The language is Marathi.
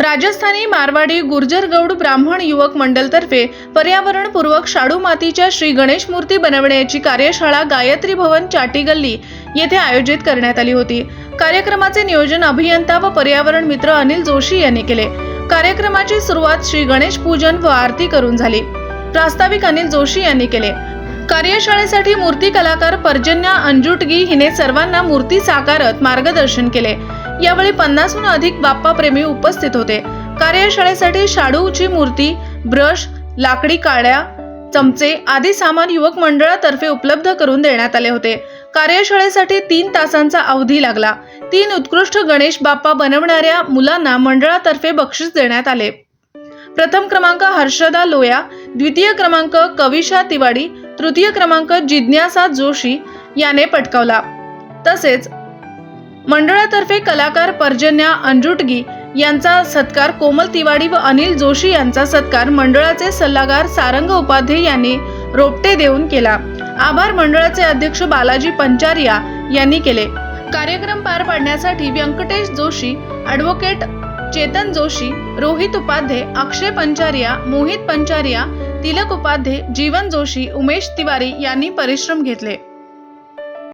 राजस्थानी मारवाडी गुर्जर गौड ब्राह्मण युवक मंडलतर्फे पर्यावरणपूर्वक शाडू मातीच्या श्री गणेश मूर्ती बनवण्याची कार्यशाळा गायत्री भवन चाटी गल्ली येथे आयोजित करण्यात आली होती. कार्यक्रमाचे नियोजन अभियंता व पर्यावरण मित्र अनिल जोशी यांनी केले. कार्यक्रमाची सुरुवात श्री गणेश पूजन व आरती करून झाली. प्रास्ताविक अनिल जोशी यांनी केले. कार्यशाळेसाठी मूर्ती कलाकार पर्जन्या अंजुटगी हिने सर्वांना मूर्ती साकारत मार्गदर्शन केले. यावेळी पन्नासहून अधिक बाप्पा प्रेमी उपस्थित होते. कार्यशाळेसाठी शाडूची मूर्ती ब्रश लाकडी काड्या चमचे आदी सामान युवक मंडळातर्फे उपलब्ध करून देण्यात आले होते. कार्यशाळेसाठी तीन तासांचा अवधी लागला. तीन उत्कृष्ट गणेश बाप्पा बनवणाऱ्या मुलांना मंडळातर्फे बक्षीस देण्यात आले. प्रथम क्रमांक हर्षदा लोया द्वितीय क्रमांक कविशा तिवाडी तृतीय क्रमांक जिज्ञासा जोशी याने पटकावला. तसेच मंडळातर्फे कलाकार पर्जन्या अंजुटगी यांचा सत्कार कोमल तिवाडी व अनिल जोशी यांचा सत्कार मंडळाचे सल्लागार सारंग उपाध्ये यांनी रोपटे देऊन केला. आभार मंडळाचे अध्यक्ष बालाजी पंचारिया यांनी केले. कार्यक्रम पार पाडण्यासाठी व्यंकटेश जोशी ॲडव्होकेट चेतन जोशी रोहित उपाध्ये अक्षय पंचारिया मोहित पंचारिया तिलक उपाध्ये जीवन जोशी उमेश तिवारी यांनी परिश्रम घेतले.